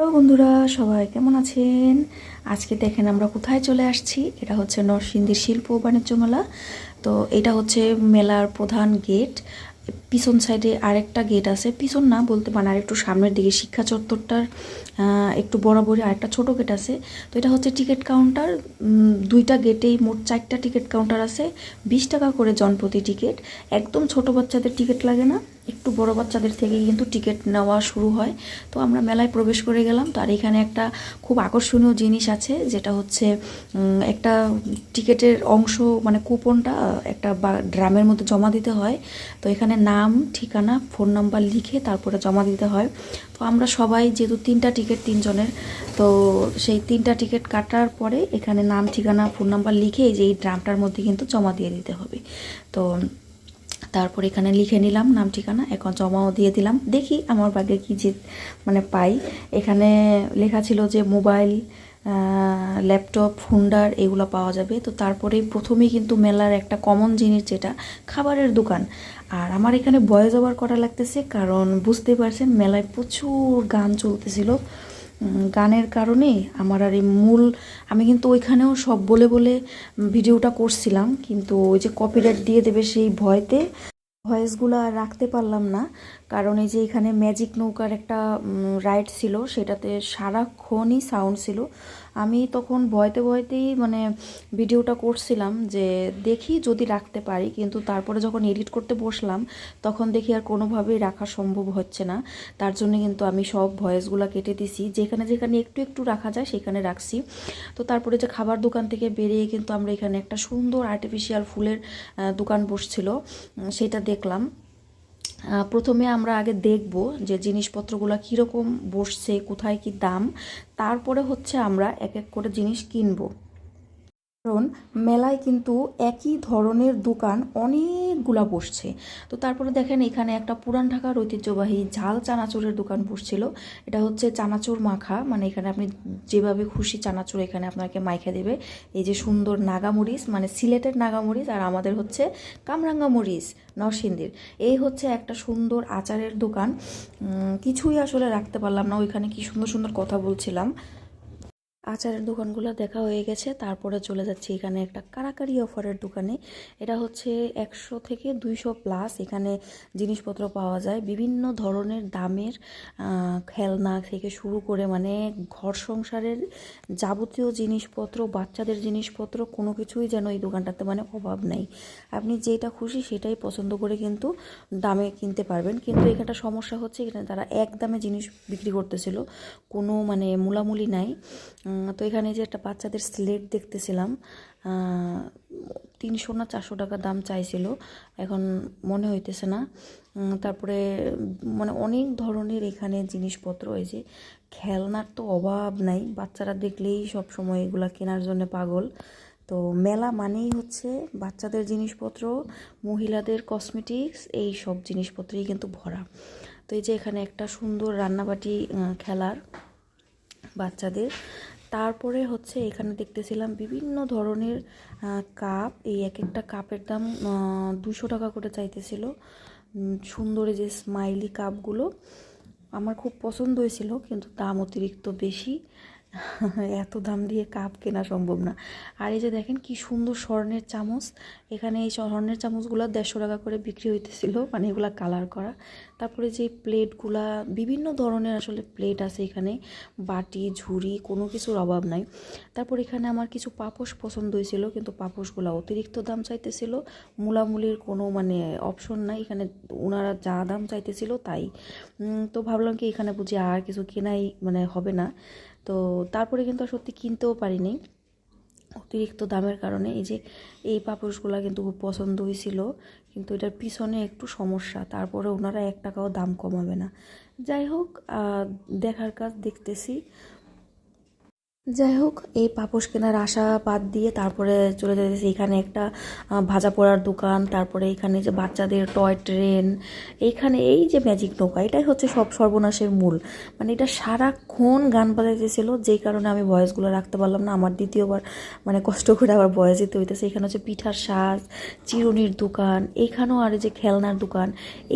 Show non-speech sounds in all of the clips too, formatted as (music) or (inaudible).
Hello বন্ধুরা, সবাই কেমন আছেন? আজকে দেখেন আমরা কোথায় চলে আসছি। এটা হচ্ছে নরসিংদীর শিল্প বাণিজ্য মেলা। তো এটা হচ্ছে মেলার প্রধান গেট। পিছন সাইডে আরেকটা গেট আছে। পিছন না বলতে মানে আর একটু সামনের দিকে শিক্ষা চত্বরটার একটু বরাবরই আরেকটা ছোট গেট আছে। তো এটা হচ্ছে টিকিট কাউন্টার দুইটা গেটেই মোট চারটা টিকিট কাউন্টার আছে। বিশ টাকা করে জনপ্রতি টিকিট একদম ছোট বাচ্চাদের টিকিট লাগে না, একটু বড় বাচ্চাদের থেকে কিন্তু টিকিট নেওয়া শুরু হয়। তো আমরা মেলায় প্রবেশ করে গেলাম। তো আর এখানে একটা খুব আকর্ষণীয় জিনিস আছে, যেটা হচ্ছে একটা টিকিটের অংশ মানে কুপনটা একটা ড্রামের মধ্যে জমা দিতে হয়। তো এখানে নাম, ঠিকানা ফোন নাম্বার লিখে তারপরে জমা দিতে হয়। তো আমরা সবাই যেহেতু তিনটা টিকিট তিনজনের, তো সেই তিনটা টিকিট কাটার পরে এখানে নাম, ঠিকানা ফোন নাম্বার লিখে এই যে এই ড্রামটার মধ্যে কিন্তু জমা দিয়ে দিতে হবে। তো তারপর এখানে লিখে নিলাম নাম, ঠিকানা, এখন জমাও দিয়ে দিলাম। দেখি আমার ভাগ্যে কী যে মানে পাই। এখানে লেখা ছিল যে মোবাইল ল্যাপটপ হুন্ডার এগুলো পাওয়া যাবে। তো তারপরেই প্রথমেই কিন্তু মেলার একটা কমন জিনিস যেটা, খাবারের দোকান। আর আমার এখানে ভয়েস ওভার করা লাগতেছে, কারণ বুঝতে পারছেন মেলায় প্রচুর গান চলতেছিল। গানের কারণে আমার আর এই মূল, আমি কিন্তু ওইখানেও সব বলে বলে ভিডিওটা করছিলাম, কিন্তু ওই যে কপিরাইট দিয়ে দেবে সেই ভয়তে ভয়েসগুলো আর রাখতে পারলাম না। কারণ এই যে এখানে ম্যাজিক নৌকার একটা রাইড ছিল, সেটাতে সারাক্ষণই সাউন্ড ছিল। আমি তখন ভয়তে ভয়তেই মানে ভিডিওটা করছিলাম যে দেখি যদি রাখতে পারি, কিন্তু তারপরে যখন এডিট করতে বসলাম, তখন দেখি আর কোনোভাবেই রাখা সম্ভব হচ্ছে না। তার জন্য কিন্তু আমি সব ভয়েসগুলো কেটে দিছি। যেখানে যেখানে একটু একটু রাখা যায়, সেখানে রাখছি। তো তারপরে যে খাবার দোকান থেকে বেরিয়ে কিন্তু আমরা এখানে একটা সুন্দর আর্টিফিশিয়াল ফুলের দোকান বসছিল। সেটা দেখলাম। প্রথমে আমরা আগে দেখব যে জিনিসপত্রগুলো কীরকম বসছে, কোথায় কি দাম। তারপরে হচ্ছে আমরা এক এক করে জিনিস কিনবো। কারণ মেলায় কিন্তু একই ধরনের দোকান অনেকগুলা বসছে। তো তারপরে দেখেন এখানে একটা পুরান ঢাকার ঐতিহ্যবাহী ঝাল চানাচুরের দোকান বসছিল। এটা হচ্ছে চানাচুর মাখা। মানে এখানে আপনি যেভাবে খুশি চানাচুর এখানে আপনাকে মাইখে দেবে। এই যে সুন্দর নাগামরিচ মানে সিলেটের নাগামরিচ আর আমাদের হচ্ছে কামরাঙ্গা মরিচ, নরসিংদীর। এই হচ্ছে একটা সুন্দর আচারের দোকান। কিছুই আসলে রাখতে পারলাম না। ওইখানে কি সুন্দর সুন্দর কথা বলছিলাম। আচারের দোকানগুলো দেখা হয়ে গেছে। তারপরে চলে যাচ্ছি এখানে একটা কারাকারি অফারের দোকানে। এটা হচ্ছে একশো থেকে দুইশো প্লাস এখানে জিনিসপত্র পাওয়া যায়। বিভিন্ন ধরনের দামের খেলনা থেকে শুরু করে মানে ঘর সংসারের যাবতীয় জিনিসপত্র, বাচ্চাদের জিনিসপত্র, কোনো কিছুই যেন এই দোকানটাতে মানে অভাব নেই। আপনি যেটা খুশি সেটাই পছন্দ করে কিন্তু দামে কিনতে পারবেন। কিন্তু এখানটা সমস্যা হচ্ছে এখানে তারা এক দামে জিনিস বিক্রি করতেছিল। কোনো মানে মূলামূলি নাই। তো এখানে যে একটা বাচ্চাদের স্লেট দেখতেছিলাম তিনশো না চারশো টাকা দাম চাইছিল। এখন মনে হইতেছে না। তারপরে মানে অনেক ধরনের এখানে জিনিসপত্র যে খেলনার তো অভাব নাই। বাচ্চারা দেখলেই সব সময় এগুলা কেনার জন্য পাগল। তো মেলা মানেই হচ্ছে বাচ্চাদের জিনিসপত্র, মহিলাদের কসমেটিক্স এই সব জিনিসপত্রেই কিন্তু ভরা। তো এই যে এখানে একটা সুন্দর রান্নাবাটি খেলার বাচ্চাদের। তারপরে হচ্ছে এখানে দেখতেছিলাম বিভিন্ন ধরনের কাপ। এই এক একটা কাপের দাম দুশো টাকা করে চাইতেছিল। সুন্দর যে স্মাইলি কাপগুলো। আমার খুব পছন্দ হয়েছিল, কিন্তু দাম অতিরিক্ত বেশি। (laughs) এত দাম দিয়ে কাপ কেনা সম্ভব না। আর এই যে দেখেন কি সুন্দর স্বর্ণের চামচ। এখানে এই স্বর্ণের চামচগুলো দেড়শো টাকা করে বিক্রি হইতেছিল মানে এগুলা কালার করা। তারপরে যে প্লেটগুলা, বিভিন্ন ধরনের আসলে প্লেট আছে এখানে। বাটি, ঝুড়ি, কোনো কিছুর অভাব নাই। তারপর এখানে আমার কিছু পাপোশ পছন্দ হয়েছিল কিন্তু পাপোশগুলো অতিরিক্ত দাম চাইতেছিল। মূলামূলির কোনো মানে অপশন নাই, এখানে ওনারা যা দাম চাইতেছিল তাই। তো ভাবলাম কি এখানে বুঝি আর কিছু কেনাই মানে হবে না। তো তারপরে কিন্তু আর সত্যি কিনতেও পারিনি। অতিরিক্ত দামের কারণে এই যে এই পাপোশগুলো কিন্তু খুব পছন্দ হয়েছিল কিন্তু এটার পিছনে একটু সমস্যা, তারপরে ওনারা এক টাকাও দাম কমাবে না। যাই হোক দেখার কাজ দেখতেছি। যাই হোক এই পাপোশ কেনার আশা বাদ দিয়ে তারপরে চলে যেতেছি এখানে একটা ভাজা পোড়ার দোকান, তারপরে এখানে যে বাচ্চাদের টয় ট্রেন এইখানে এই যে ম্যাজিক নৌকা, এটাই হচ্ছে সব সর্বনাশের মূল। মানে এটা সারাক্ষণ গান বাজাইতেছিল, যেই কারণে আমি ভয়েসগুলো রাখতে পারলাম না, আমার দ্বিতীয়বার মানে কষ্ট করে আবার ভয়েস দিতে হইতেছে। এখানে হচ্ছে পিঠার সাজ, চিরুনির দোকান, এখানেও আর যে খেলনার দোকান,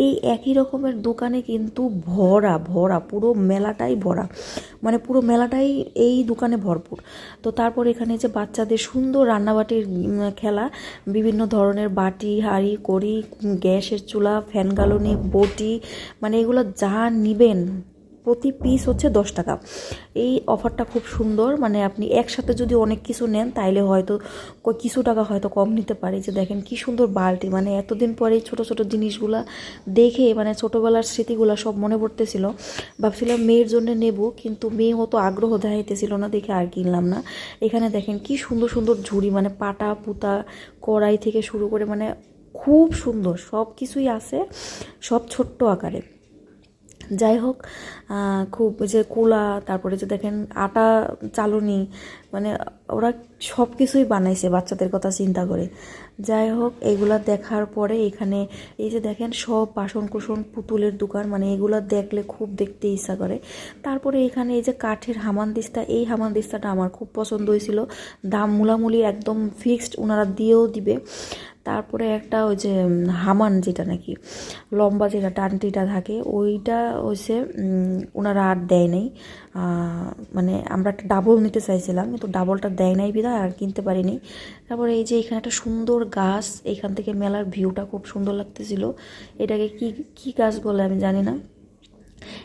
এই একই রকমের দোকানে কিন্তু ভরা ভরা, পুরো মেলাটাই ভরা। মানে পুরো মেলাটাই এই দোকানে ভরপুর। তো তারপর এখানে যে বাচ্চাদের সুন্দর রান্নাবাটির খেলা, বিভিন্ন ধরনের বাটি, হাঁড়ি, কড়ি গ্যাসের চুলা, ফ্যান গালনি, বটি মানে এগুলো যা নিবেন প্রতি পিস হচ্ছে দশ টাকা। এই অফারটা খুব সুন্দর মানে আপনি একসাথে যদি অনেক কিছু নেন, তাইলে হয়তো কিছু টাকা হয়তো কম নিতে পারে। যে দেখেন কি সুন্দর বালতি মানে এতদিন পরে এই ছোট ছোট জিনিসগুলা দেখে মানে ছোটোবেলার স্মৃতিগুলো সব মনে পড়তেছিল। ভাবছিলাম মেয়ের জন্য নেব, কিন্তু মেয়ে অত আগ্রহ দেখাইতেছিল না, দেখে আর কিনলাম না। এখানে দেখেন কি সুন্দর সুন্দর ঝুড়ি মানে পাটা, পুতা, কড়াই থেকে শুরু করে মানে খুব সুন্দর সব কিছুই আছে, সব ছোট্ট আকারে। যাই হোক খুব যে কুলা, তারপরে যে দেখেন আটা চালুনি মানে ওরা সব কিছুই বানাইছে বাচ্চাদের কথা চিন্তা করে। যাই হোক এগুলা দেখার পরে এখানে এই যে দেখেন সব বাসন কুসন পুতুলের দোকান মানে এগুলা দেখলে খুব দেখতে ইচ্ছা করে। তারপরে এখানে এই যে কাঠের হামানদিস্তা এই হামানদিস্তাটা আমার খুব পছন্দ হয়েছিল। দাম মূলামূলি একদম ফিক্সড ওনারা দিয়েও দিবে। তারপরে একটা ওই যে হামান যেটা নাকি, লম্বা যেটা টানটিটা থাকে, ওইটা হচ্ছে ওনারা আর দেয় নাই। মানে আমরা একটা ডাবল নিতে চাইছিলাম, কিন্তু ডাবলটা দেয় নাই বিধায় আর কিনতে পারিনি। তারপরে এই যে এখানে একটা সুন্দর গাছ, এখান থেকে মেলার ভিউটা খুব সুন্দর লাগতেছিল। এটাকে কি কি গাছ বলে আমি জানি না।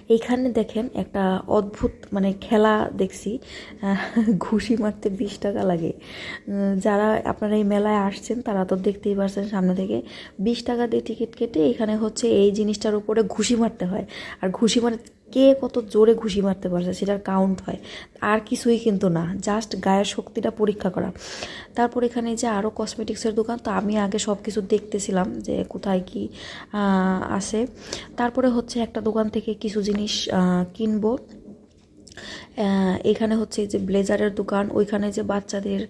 এইখানে দেখেন একটা অদ্ভুত মানে খেলা দেখছি। ঘুষি মারতে বিশ টাকা লাগে। যারা আপনারা এই মেলায় আসছেন, তারা তো দেখতেই পারছেন সামনে থেকে। বিশ টাকা দিয়ে টিকিট কেটে এখানে হচ্ছে এই জিনিসটার উপরে ঘুষি মারতে হয়। আর ঘুষি মানে কে কত জোরে ঘুষি মারতে পারছে সেটার কাউন্ট হয়। আর কিছুই কিন্তু না জাস্ট গায়ের শক্তিটা পরীক্ষা করা। তারপর এখানে যে আরও কসমেটিক্সের দোকান, তো আমি আগে সব কিছু দেখতেছিলাম যে কোথায় কি আছে। তারপরে হচ্ছে একটা দোকান থেকে কিছু জিনিস কিনবো। এখানে হচ্ছে যে ব্লেজারের দোকান, ওইখানে যে বাচ্চাদের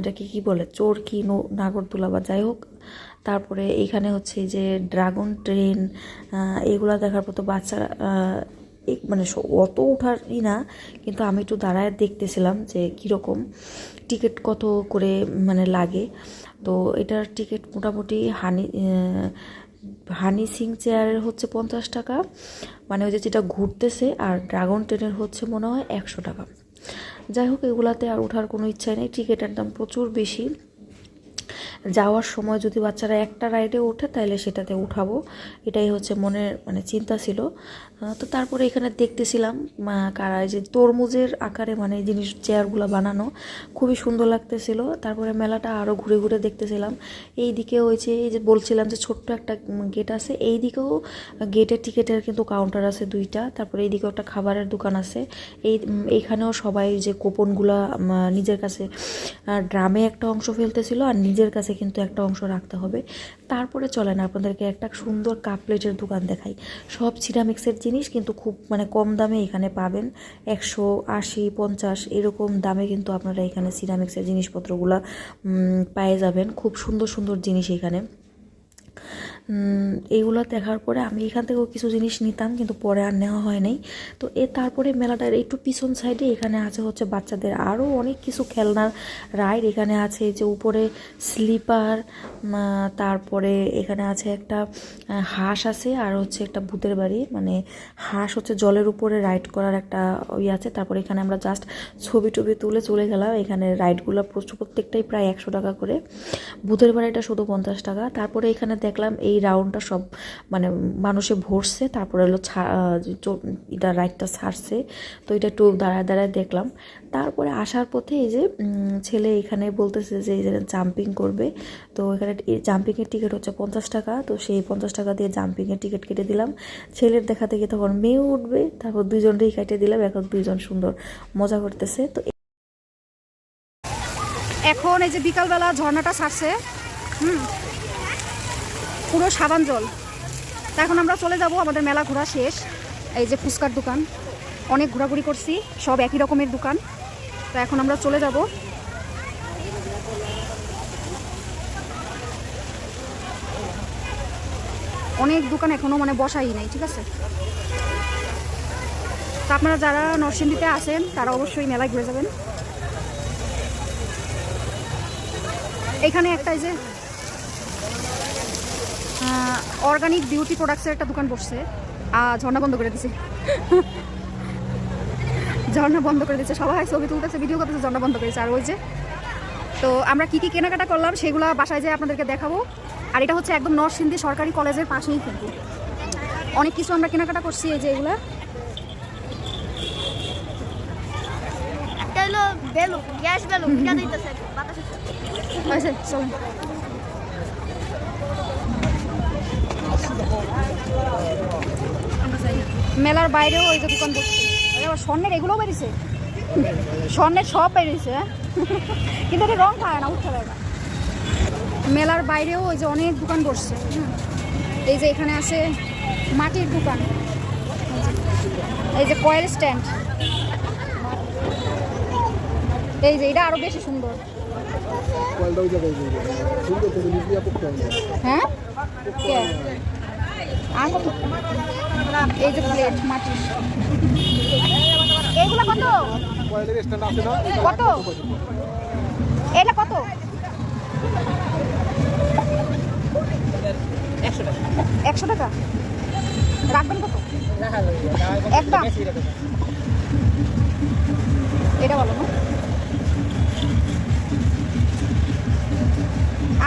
এটাকে কি বলে চোরকি নাগরদোলা বা যাই হোক। তারপরে এখানে হচ্ছে যে ড্রাগন ট্রেন এগুলা দেখার পর তো বাচ্চারা মানে অত ওঠারই না, কিন্তু আমি একটু দাঁড়ায় দেখতেছিলাম যে কীরকম, টিকিট কত করে মানে লাগে। তো এটার টিকিট মোটামুটি হানি হানি সিং চেয়ারের হচ্ছে পঞ্চাশ টাকা মানে ওই যে যেটা ঘুরতেছে, আর ড্রাগন ট্রেনের হচ্ছে মনে হয় একশো টাকা। যাই হোক, এগুলাতে আর ওঠার কোনো ইচ্ছা নেই, টিকিটের দাম প্রচুর বেশি। যাওয়ার সময় যদি বাচ্চারা একটা রাইডে ওঠে, তাহলে সেটাতে উঠাবো। এটাই হচ্ছে মনের মানে চিন্তা ছিল। তো তারপরে এখানে দেখতেছিলাম কারা যে তরমুজের আকারে মানে জিনিস, চেয়ারগুলো বানানো, খুবই সুন্দর লাগতেছিল। তারপরে মেলাটা আরও ঘুরে ঘুরে দেখতেছিলাম। এই দিকে যে, এই যে বলছিলাম যে ছোট্ট একটা গেট আছে। এই দিকেও গেটের টিকিটের কিন্তু কাউন্টার আছে দুইটা। তারপরে এই দিকেও একটা খাবারের দোকান আছে। এই এইখানেও সবাই যে কুপনগুলা নিজের কাছে ড্রামে একটা অংশ ফেলতেছিল আর নিজের কাছে কিন্তু একটা অংশ রাখতে হবে। তারপরে চলেন আপনাদেরকে একটা সুন্দর কাপ প্লেটের দোকান দেখাই। সব সিরামিক্সের জিনিস কিন্তু খুব মানে কম দামে এখানে পাবেন। একশো আশি, পঞ্চাশ এরকম দামে কিন্তু আপনারা এখানে সিরামিক্সের জিনিসপত্রগুলো পেয়ে যাবেন। খুব সুন্দর সুন্দর জিনিস এখানে। এইগুলো দেখার পরে আমি এখান থেকেও কিছু জিনিস নিতাম, কিন্তু পরে আর নেওয়া হয় নাই। তো এ তারপরে মেলাটার একটু পিছন সাইডে এখানে আছে হচ্ছে বাচ্চাদের আরও অনেক কিছু খেলনার রাইড এখানে আছে যে উপরে স্লিপার তারপরে এখানে আছে একটা হাঁস আছে আর হচ্ছে একটা ভূতের বাড়ি। মানে হাঁস হচ্ছে জলের উপরে রাইড করার একটা ওই আছে। তারপরে এখানে আমরা জাস্ট ছবি টবি তুলে চলে গেলাম। এখানে রাইডগুলো প্রচুর, প্রত্যেকটাই প্রায় একশো টাকা করে। ভূতের বাড়িটা শুধু পঞ্চাশ টাকা। তারপরে এখানে দেখলাম এই রাউন্ডটা সব মানে মানুষে ভরছে, তারপরে হলো এটা রাইডটা ছাড়ছে। তো এটা একটু দাঁড়ায় দাঁড়ায় দেখলাম। তারপরে আসার পথে এই যে ছেলে এখানে বলতেছে যে এই যে জাম্পিং করবে। তো এখানে জাম্পিংয়ের টিকিট হচ্ছে পঞ্চাশ টাকা। তো সেই পঞ্চাশ টাকা দিয়ে জাম্পিংয়ের টিকিট কেটে দিলাম। ছেলের দেখাতে গিয়ে তখন মেয়ে উঠবে, তারপর দুইজনকেই কেটে দিলাম। এখন দুইজন সুন্দর মজা করতেছে। তো এখন এই যে বিকালবেলা ঝর্ণাটা ছাড়ছে। হুম। পুরো সাবান জল। তা এখন আমরা চলে যাব, আমাদের মেলা ঘোরা শেষ। এই যে ফুচকার দোকান, অনেক ঘোরাঘুরি করছি, সব একই রকমের দোকান। তো এখন আমরা চলে যাব। অনেক দোকান এখনও মানে বসাই নাই, ঠিক আছে? তা আপনারা যারা নরসিংদীতে আসেন তারা অবশ্যই মেলায় ঘুরে যাবেন। এখানে একটা এই যে অর্গানিক বিউটি প্রোডাক্টসের একটা দোকান বসছে। ঝর্ণা বন্ধ করে দিছে। ঝর্ণা বন্ধ করে দিচ্ছে সবাই ছবি তুলতেছে ভিডিও করতেছে ঝর্ণা বন্ধ করেছে। আর ওই যে তো আমরা কি কি কেনাকাটা করলাম সেগুলো বাসায় যেয়ে আপনাদেরকে দেখাবো। আর এটা হচ্ছে একদম নরসিংদী সরকারি কলেজের পাশেই কিন্তু। অনেক কিছু আমরা কেনাকাটা করছি এই যে এগুলা। একটা হলো বেলুন গ্যাস বেলুন এটা দিতেছে। বাতাসে চলুন। মেলার বাইরেও ওই যে দোকান বসছে স্বর্ণের এগুলোও বেরিয়েছে। স্বর্ণের সব বেরিয়েছে হ্যাঁ? কিন্তু এটা রং খায় না উঠতে পারে না। মেলার বাইরেও ওই যে অনেক দোকান বসছে। এই যে এখানে আছে মাটির দোকান। এই যে কয়েল স্ট্যান্ড। এই যে এটা আরও বেশি সুন্দর। হ্যাঁ আর এই যে প্লেট মাটির এইগুলো কত? কত? এটা কত? একশো টাকা? রাখবেন কত? একটা। এটা বলো না।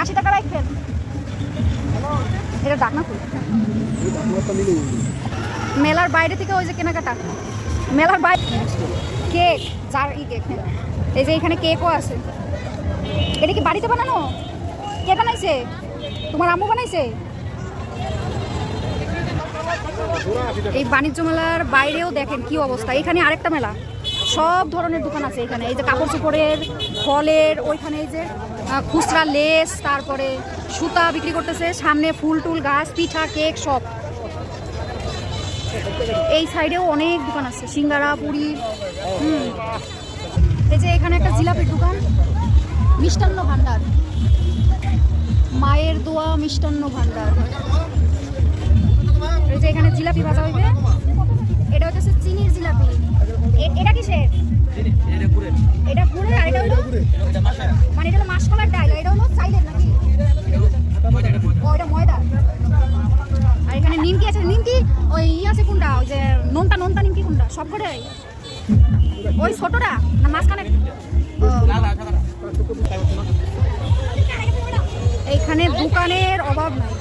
আশি টাকা রাখবেন। এটা ডাক না মেলার বাইরে থেকে ওই যে কেনাকাটা। মেলার বাইরে কেক, যার ই কেক এই যে এখানে কেকও আছে। এটা কি বাড়িতে বানানো? কে বানাইছে? তোমার আম্মু বানাইছে? এই বাণিজ্য মেলার বাইরেও দেখেন কি অবস্থা। এখানে আরেকটা মেলা। সব ধরনের দোকান আছে এখানে। এই যে কাপড় চোপড়ের, ফলের, ওইখানে এই যে খুচরা লেস, তারপরে সুতা বিক্রি করতেছে, সামনে ফুল টুল, গাছ, পিঠা, কেক, সব। এই সাইডেও অনেক দোকান আছে, সিঙ্গারা, পুরি, হুম। এই যে এখানে একটা জিলাপির দোকান, মিষ্টান্ন ভান্ডার। মায়ের দোয়া, মিষ্টান্ন ভান্ডার। এই যে এখানে জিলাপি ভাজা হইবে। এটা হচ্ছে চিনির জিলাপি। এটা কিসের? এটা গুড়ের আর এটা হলো মানে এটা হলো মাসকলার ডাল এটা হলো চাইলের নাকি? ও ময়দা আর এখানে নিমকি আছে। নিমকি, ওই ই আছে কোনটা? ওই যে নোনতা নোনতা নিমকি কোনটা? সব করে ওই। ছোটটা না মাঝখানে এইখানে দোকানের অভাব নাই।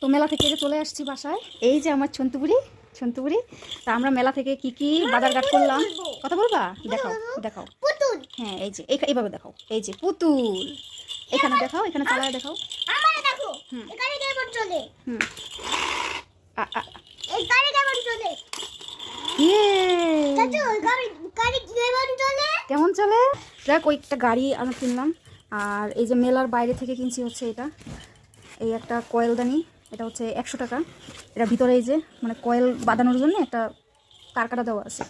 তো মেলা থেকে চলে আসছি বাসায় এই যে আমার ছন্তুপুরি ছন্তুপুরি। তা আমরা মেলা থেকে কি কি বাজারঘাট করলাম? কথা বলবা? দেখাও দেখাও। হ্যাঁ এই যে এইভাবে দেখাও। এই যে পুতুল। এখানে দেখাও এখানে চালায় দেখাও। হুম। গাড়ি কেমন চলে? দেখ ওই একটা গাড়ি আমি কিনলাম। আর এই যে মেলার বাইরে থেকে কিনছি হচ্ছে এটা। এই একটা কয়েলদানি এটা হচ্ছে একশো টাকা। এটা ভিতরে এই যে মানে কয়েল বাঁধানোর জন্য একটা কারকাটা দেওয়া আছে।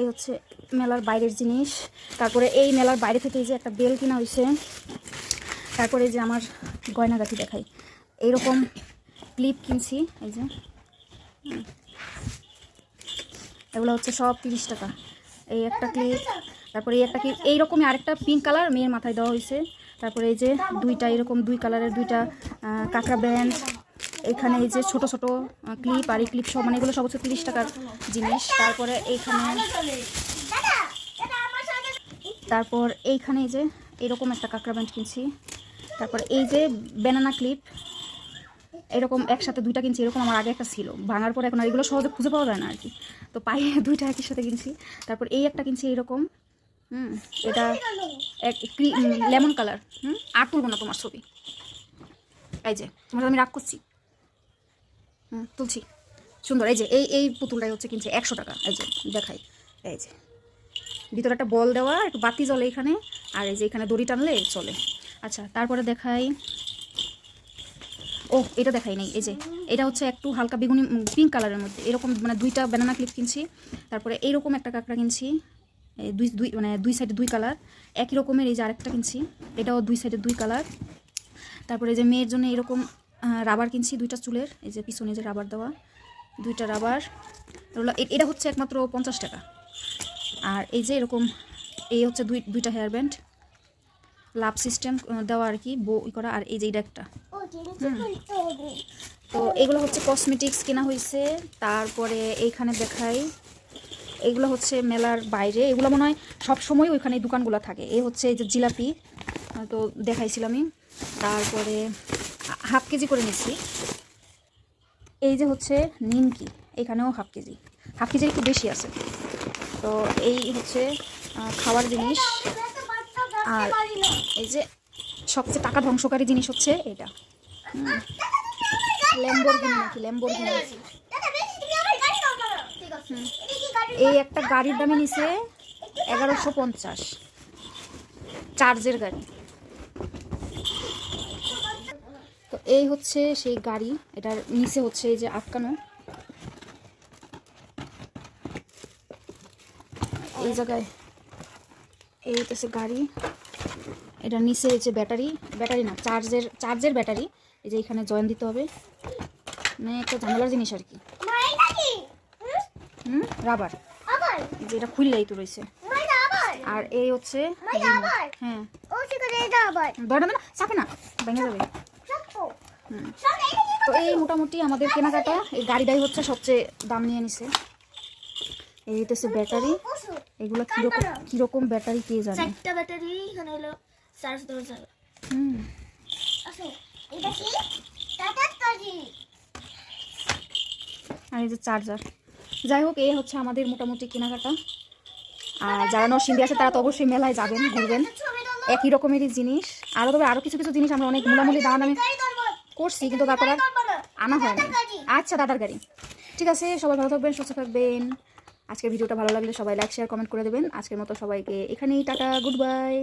এই হচ্ছে মেলার বাইরের জিনিস। তারপরে এই মেলার বাইরে থেকে এই যে একটা বেল কিনা হয়েছে তারপরে যে আমার গয়নাগাটি দেখাই। এইরকম ক্লিপ কিনছি, এই যে। এগুলো হচ্ছে সব তিরিশ টাকা। এই একটা ক্লিপ তারপরে এই একটা ক্লিপ এইরকমই আরেকটা পিঙ্ক কালার মেয়ের মাথায় দেওয়া হয়েছে। তারপরে এই যে দুইটা, এরকম দুই কালারের দুইটা কাঁকড়া ব্যান্ড এখানে এই যে ছোট ছোট ক্লিপ আর এই ক্লিপ সব মানে এগুলো সব হচ্ছে তিরিশ টাকার জিনিস। তারপরে এইখানে তারপর এইখানে এই যে এরকম একটা কাঁকড়া ব্যান্ড কিনছি। তারপর এই যে ব্যানানা ক্লিপ এরকম একসাথে দুইটা কিনছি, এরকম আমার আগে একটা ছিল। ভাঙার পর এখন আর এগুলো সহজে খুঁজে পাওয়া যায় না আর কি। তো পায়ে (laughs) দুইটা একই সাথে কিনছি। তারপর এই একটা কিনছি এরকম। হুম এটা এক লেমন কালার হুম। আর তুলবো না তোমার ছবি। এই যে তোমার আমি রাগ করছি। হুম তুলছি। সুন্দর এই যে এই এই পুতুলটাই হচ্ছে কিনছে একশো টাকা। এই যে দেখাই। এই যে ভিতরে একটা বল দেওয়া একটু বাতি জ্বলে এখানে আর এই যে এখানে দড়ি টানলে চলে। আচ্ছা তারপরে দেখাই। ও এটা দেখাই নেই এই যে এটা হচ্ছে একটু হালকা বেগুনি পিঙ্ক কালারের মধ্যে। এরকম মানে দুইটা ব্যানানা ক্লিপ কিনছি তারপরে এইরকম একটা কাঁকড়া কিনছি। দুই দুই মানে দুই সাইডে দুই কালার একই রকমের এই যে আরেকটা কিনছি, এটাও দুই সাইডে দুই কালার তারপরে যে মেয়ের জন্য এরকম রাবার কিনছি, দুইটা চুলের, এই যে পিছনে যে রাবার দেওয়া, দুইটা রাবার এটা হচ্ছে একমাত্র পঞ্চাশ টাকা। আর এই যে এরকম, এই হচ্ছে দুই, দুইটা হেয়ার ব্যান্ড লাভ সিস্টেম দেওয়া আর কি বই করা, আর এই যে এটা একটা। তো এগুলো হচ্ছে কসমেটিক্স কেনা হয়েছে তারপরে এইখানে দেখাই এগুলো হচ্ছে মেলার বাইরে। এগুলো মনে হয় সবসময় ওইখানে দোকানগুলো থাকে। এই হচ্ছে এই যে জিলাপি তো দেখাইছিলামই তারপরে হা- হাফ কেজি করে নিচ্ছি। এই যে হচ্ছে নিমকি, এখানেও হাফ কেজি। হাফ কেজির একটু বেশি আছে। তো এই হচ্ছে খাওয়ার জিনিস। আর এই যে সবচেয়ে টাকা ধ্বংসকারী জিনিস হচ্ছে এটা। ল্যাম্বরগিনি নাকি? ল্যাম্বরগিনি। দাদা বেশি তুমি এই একটা গাড়ির দামে নিছে এগারোশো পঞ্চাশ। চার্জের গাড়ি। তো এই হচ্ছে সেই গাড়ি, এটার নিচে হচ্ছে এই যে আটকানো। এই জায়গায় এই হচ্ছে গাড়ি। এটার নিচে যে ব্যাটারি ব্যাটারি না, চার্জের চার্জের ব্যাটারি। এই যে এখানে জয়েন দিতে হবে। মানে একটা ঝামেলার জিনিস আর কি। হুম? রাবার। আবার? যে খুললেই তো রয়েছে। আর এই হচ্ছে? হ্যাঁ। ধরে না চাপে না ভেঙে যাবে। তো। এই মোটামুটি আমাদের কেনাকাটা এই গাড়িটাই হচ্ছে সবচেয়ে দাম নিয়ে নিছে। এই হচ্ছে ব্যাটারি। এগুলো কীরকম কীরকম ব্যাটারি কে জানে? চারটা ব্যাটারি এখানে হলো চার্জ দেওয়া যাবে। হুম। আছে এটা কি? টাটা আর এই যে চার্জার। যাই হোক এই হচ্ছে আমাদের মোটামুটি কেনাকাটা। আর যারা নরসিংদী আছে, তারা তো অবশ্যই মেলায় যাবেন, ঘুরবেন। একই রকমেরই জিনিস। আরও তবে আরও কিছু কিছু জিনিস আমরা অনেক মূলামূলি দাম আমি করছি, কিন্তু তারপর আনা হয় না। দাদার গাড়ি। আচ্ছা দাদার গাড়ি। ঠিক আছে, সবাই ভালো থাকবেন, সুস্থ থাকবেন। আজকের ভিডিওটা ভালো লাগলে সবাই লাইক শেয়ার কমেন্ট করে দেবেন। আজকের মতো সবাইকে এখানেই, টাটা গুড বাই